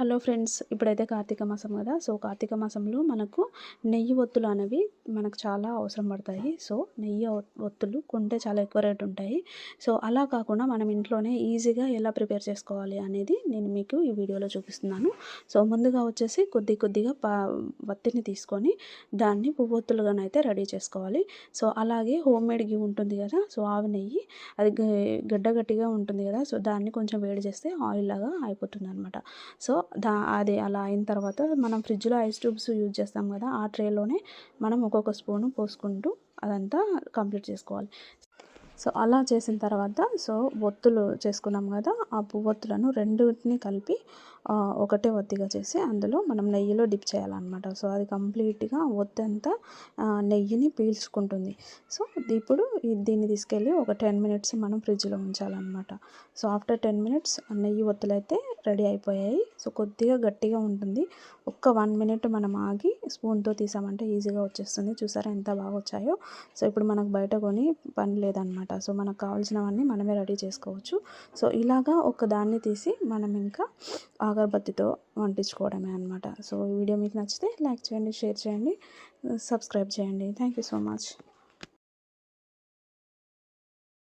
Hello friends ఇప్పుడైతే కార్తీక మాసం కదా. సో కార్తీక మాసంలో మనకు నెయ్యి ఒత్తులు అనేవి మనకు చాలా అవసరం పడతాయి. సో నెయ్యి ఒత్తులు కొంటే చాలా ఎక్కువ రేటు ఉంటాయి. సో అలా కాకుండా మనం ఇంట్లోనే ఈజీగా ఎలా ప్రిపేర్ చేసుకోవాలి అనేది నేను మీకు ఈ వీడియోలో చూపిస్తున్నాను. సో ముందుగా వచ్చేసి కొద్ది కొద్దిగా పా వత్తిని తీసుకొని దాన్ని పువ్వొత్తులుగానైతే రెడీ చేసుకోవాలి. సో అలాగే హోమ్ మేడ్ గివ్ ఉంటుంది కదా సో ఆవి నెయ్యి అది గడ్డగట్టిగా ఉంటుంది కదా సో దాన్ని కొంచెం వేడి చేస్తే ఆయిల్ లాగా అయిపోతుంది అనమాట సో దా అది అలా అయిన తర్వాత మనం ఫ్రిడ్జ్లో ఐస్ ట్యూబ్స్ యూజ్ చేస్తాం కదా ఆ ట్రేలోనే మనం ఒక్కొక్క స్పూను పోసుకుంటూ అదంతా కంప్లీట్ చేసుకోవాలి. సో అలా చేసిన తర్వాత సో ఒత్తులు చేసుకున్నాం కదా ఆ పువ్వొత్తులను రెండింటిని కలిపి ఒకటే ఒత్తిగా చేసి అందులో మనం నెయ్యిలో డిప్ చేయాలన్నమాట. సో అది కంప్లీట్గా ఒత్తంతా నెయ్యిని పీల్చుకుంటుంది. సో ఇప్పుడు దీన్ని తీసుకెళ్ళి ఒక టెన్ మినిట్స్ మనం ఫ్రిడ్జ్లో ఉంచాలన్నమాట. సో ఆఫ్టర్ టెన్ మినిట్స్ నెయ్యి ఒత్తులైతే రెడీ అయిపోయాయి. సో కొద్దిగా గట్టిగా ఉంటుంది. ఒక్క వన్ మినిట్ మనం ఆగి స్పూన్తో తీసామంటే ఈజీగా వచ్చేస్తుంది. చూసారా ఎంత బాగా వచ్చాయో. సో ఇప్పుడు మనకు బయట కొని పని లేదనమాట. సో మనకు కావాల్సినవన్నీ మనమే రెడీ చేసుకోవచ్చు. సో ఇలాగా ఒక దాన్ని తీసి మనం ఇంకా అగరబత్తితో వంటించుకోవడమే అనమాట. సో వీడియో మీకు నచ్చితే లైక్ చేయండి షేర్ చేయండి సబ్స్క్రైబ్ చేయండి. Thank you so much.